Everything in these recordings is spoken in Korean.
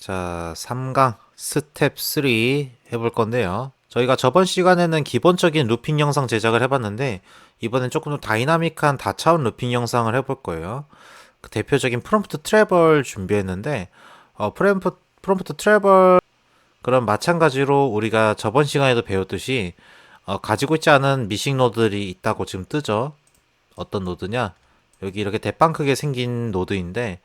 자, 3강 스텝 3 해볼 건데요. 저희가 저번 시간에는 기본적인 루핑 영상 제작을 해봤는데 이번엔 조금 더 다이나믹한 다차원 루핑 영상을 해볼 거예요. 그 대표적인 프롬프트 트래블 준비했는데 어, 프롬프, 프롬프트 트래블 그럼 마찬가지로 우리가 저번 시간에도 배웠듯이 어, 가지고 있지 않은 미싱 노드들이 있다고 지금 뜨죠. 어떤 노드냐? 여기 이렇게 대빵 크게 생긴 노드인데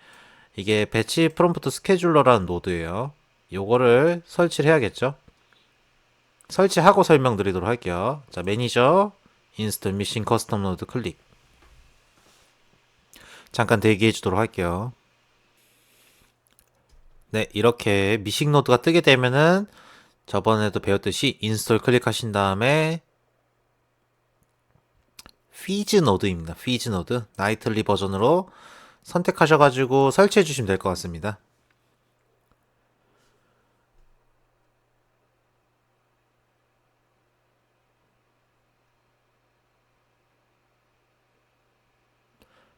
이게 배치 프롬프트 스케줄러라는 노드예요. 요거를 설치를 해야겠죠. 설치하고 설명드리도록 할게요. 자, 매니저, 인스톨 미싱 커스텀 노드 클릭. 잠깐 대기해 주도록 할게요. 네, 이렇게 미싱 노드가 뜨게 되면은 저번에도 배웠듯이 인스톨 클릭하신 다음에 피즈 노드입니다. 피즈 노드 나이틀리 버전으로 선택하셔가지고 설치해 주시면 될 것 같습니다.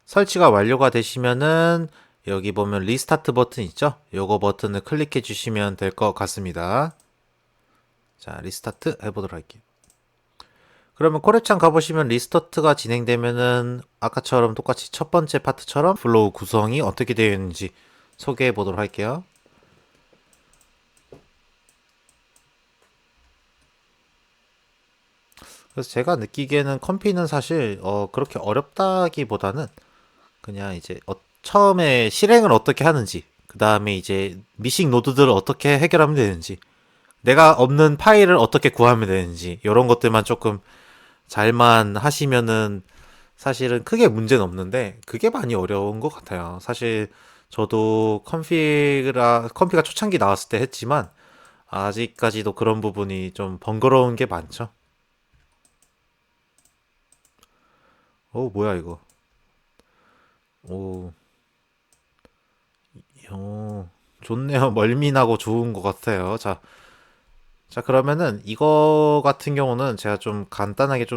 설치가 완료가 되시면은 여기 보면 리스타트 버튼 있죠? 요거 버튼을 클릭해 주시면 될 것 같습니다. 자, 리스타트 해보도록 할게요. 그러면 코랩창 가보시면 리스타트가 진행되면은 아까처럼 똑같이 첫 번째 파트처럼 플로우 구성이 어떻게 되어 있는지 소개해 보도록 할게요. 그래서 제가 느끼기에는 컴피는 사실 어 그렇게 어렵다기보다는 그냥 이제 어, 처음에 실행을 어떻게 하는지 그 다음에 이제 미싱 노드들을 어떻게 해결하면 되는지 내가 없는 파일을 어떻게 구하면 되는지 이런 것들만 조금 잘만 하시면은 사실은 크게 문제는 없는데 그게 많이 어려운 것 같아요. 사실 저도 컴피가 컴피가 초창기 나왔을 때 했지만 아직까지도 그런 부분이 좀 번거로운 게 많죠. 오 뭐야 이거? 오, 오 좋네요. 멀미나고 좋은 것 같아요. 자, 자 그러면은 이거 같은 경우는 제가 좀 간단하게 좀